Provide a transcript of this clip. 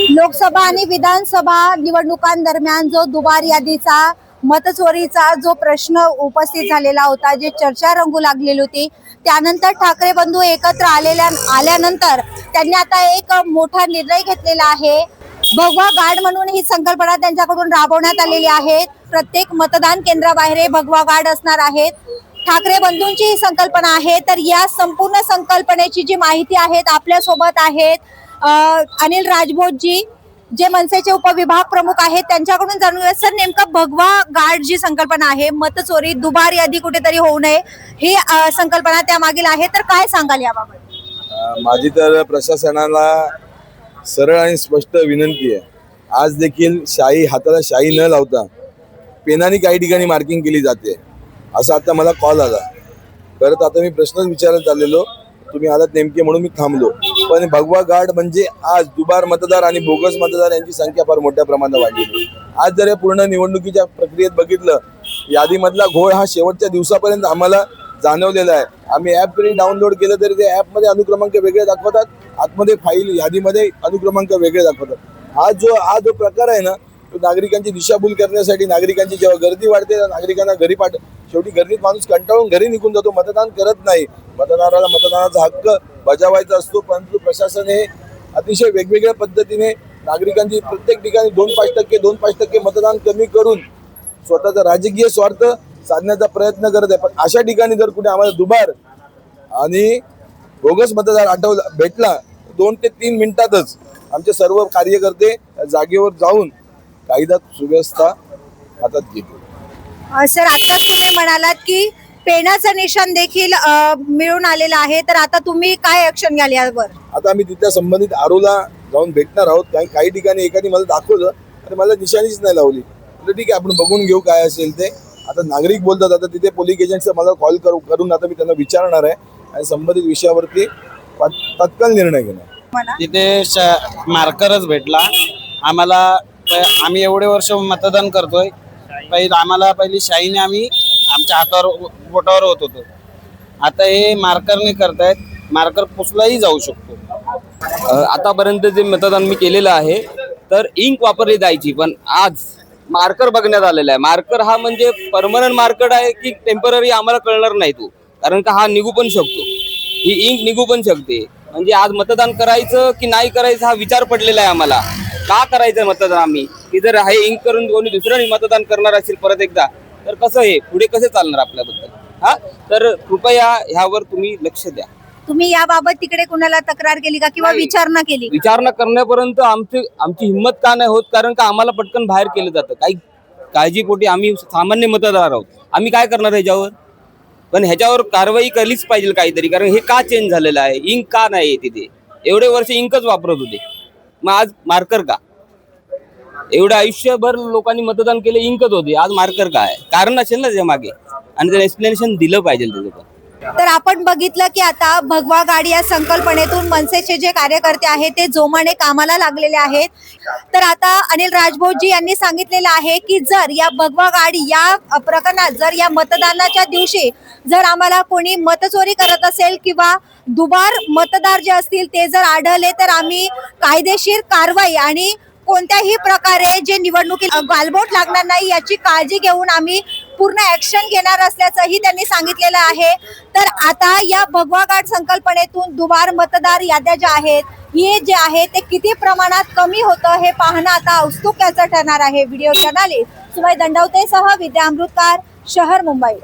लोकसभा आणि विधानसभा निवडणुकांदरम्यान जो दुबार यादीचा मतचोरीचा जो प्रश्न उपस्थित झालेला होता जे चर्चा रंगू लागलेली होती त्यानंतर ठाकरे बंधू एकत्र आलेल्या आल्यानंतर त्यांनी आता एक मोठा निर्णय घेतलेला आहे. भगवा गार्ड म्हणून ही संकल्पना त्यांच्याकडून राबवण्यात आलेली आहे. प्रत्येक मतदान केंद्राबाहेर हे भगवा गार्ड असणार आहेत. ठाकरे बंधूंची ही संकल्पना आहे. तर या संपूर्ण संकल्पनेची जी माहिती आहेत आपल्यासोबत आहेत. अनिल राजभोजजी जे मनसेचे उपविभाग प्रमुख आहेत त्यांच्याकडून जाणून घेऊया सर नेमकं भगवा गार्ड जी संकल्पना आहे मतचोरी दुबार यादी कुठेतरी होऊ नये ही संकल्पना त्यामागील आहे तर काय सांगाल याबाबत? माझी तर प्रशासनाला सरळ आणि स्पष्ट विनंती आहे. आज देखील शाई हाताला शाई न लावता पेनाने काही ठिकाणी मार्किंग केली जाते. असं आता मला कॉल आला. परत आता मी प्रश्नच विचारत चाललेलो. तुम्ही आलात नेमके म्हणून मी थांबलो. पण भगवा गार्ड म्हणजे आज दुबार मतदार आणि बोगस मतदार यांची संख्या फार मोठ्या प्रमाणात वाढली आज जर या पूर्ण निवडणुकीच्या प्रक्रियेत बघितलं यादीमधला घोळ हा शेवटच्या दिवसापर्यंत आम्हाला जाणवलेला आहे. आम्ही ॲप जरी डाउनलोड केलं तरी ते ॲपमध्ये अनुक्रमांक वेगळे दाखवतात आतमध्ये फाईल यादीमध्ये अनुक्रमांक वेगळे दाखवतात. हा जो हा जो प्रकार आहे ना तो नागरिकांची दिशाभूल करण्यासाठी नागरिकांची जेव्हा गर्दी वाढते तेव्हा नागरिकांना घरी पाठ शेवटी गर्दीत माणूस कंटाळून घरी निघून जातो मतदान करत नाही. मतदाराला मतदानाचा हक्क बजावायचा असतो परंतु प्रशासन हे अतिशय वेगवेगळ्या पद्धतीने नागरिकांची प्रत्येक ठिकाणी दोन पाच टक्के दोन पाच टक्के मतदान कमी करून स्वतःचा राजकीय स्वार्थ साधण्याचा प्रयत्न करत आहे. पण अशा ठिकाणी जर कुठे आम्हाला दुबार आणि बोगस मतदार आठवला भेटला दोन ते तीन मिनिटातच आमचे सर्व कार्यकर्ते जागेवर जाऊन कायदा सुव्यवस्था हातात घेतो सर आत्ताच तुम्ही म्हणालात की पेनाचं निशाण देखील मिळून आलेलं आहे. तर आता तुम्ही काय ऍक्शन घ्याल यावर? आता आम्ही तिथल्या संबंधित आरोला जाऊन भेटणार आहोत. काही काही ठिकाणी एकाने मला दाखवलं आणि मला निशाणीच नाही लावली. म्हटलं ठीक आहे आपण बघून घेऊ काय असेल ते. आता नागरिक बोलतात आता तिथे पोलीस एजंटचा मला कॉल करू करून आता मी त्यांना विचारणार आहे आणि संबंधित विषयावरती तात्काळ निर्णय घेणार. मला तिथे मार्करच भेटला. आम्हाला आम्ही एवढे वर्ष मतदान करतोय. पहिले आम्हाला पहिली शाईने आम्ही आमच्या हातावर बोटावर होत होतो. आता हे मार्करने करतायत. मार्कर पुसलाही जाऊ शकतो. आतापर्यंत जे मतदान मी केलेलं आहे तर इंक वापरली जायची पण आज मार्कर बघण्यात आलेला आहे. मार्कर हा म्हणजे परमनंट मार्कर आहे की टेंपररी आम्हाला कळणार नाही तो. कारण का हा निघू पण शकतो. ही इंक निघू पण शकते. म्हणजे आज मतदान करायचं की नाही करायचं हा विचार पडलेला आहे आम्हाला. का करायचं मतदान आम्ही? की जर हे इंक करून कोणी दुसऱ्याने मतदान करणार असेल परत एकदा तर कसं हे? पुढे कसे चालणार आपल्याबद्दल? हा? तर कृपया ह्यावर तुम्ही लक्ष द्या. तुम्ही याबाबत तिकडे कुणाला तक्रार केली का किंवा. विचारणा केली विचारणा करण्यापर्यंत आमची आमची हिंमत का नाही होत? कारण का आम्हाला पटकन बाहेर केलं जातं. काही काळजीपोटी आम्ही सामान्य मतदार आहोत. आम्ही काय करणार ह्याच्यावर? पण ह्याच्यावर कारवाई केलीच पाहिजे काहीतरी. कारण हे का चेंज झालेलं आहे? इंक का नाही आहे तिथे? एवढे वर्ष इंकच वापरत होते. मग आज मार्कर का? एवढं आयुष्यभर लोकांनी मतदान केले इंकत होते. आज मार्कर काय कारण असेल ना त्याच्यामागे. आणि त्याला एक्सप्लेनेशन दिलं पाहिजे त्याचं पण. तर आपण बघितलं की आता भगवा गाडी या संकल्पनेतून मनसेचे जे कार्यकर्ते आहेत ते जोमाने कामाला लागलेले आहेत. तर आता अनिल राजभोजी यांनी सांगितलेलं आहे की जर या भगवा गाडी या प्रकरणात जर या मतदानाच्या दिवशी जर आम्हाला कोणी मतचोरी करत असेल किंवा दुबार मतदार जे असतील ते जर आढळले तर आम्ही कायदेशीर कारवाई आणि कोणत्याही प्रकारे जे निवडणुकीत गालबोट लागणार नाही याची काळजी घेऊन आम्ही पूर्ण ऍक्शन घेणार असल्याचंही त्यांनी सांगितलेलं आहे. तर आता या भगवा घाट संकल्पनेतून दुबार मतदार याद्या ज्या आहेत हे जे आहे ते किती प्रमाणात कमी होतं हे पाहणं आता औत्सुक्याचं ठरणार आहे. व्हिडिओ जर्नालिस्ट सुमय दंडवतेसह विद्या अमृतकार शहर मुंबई.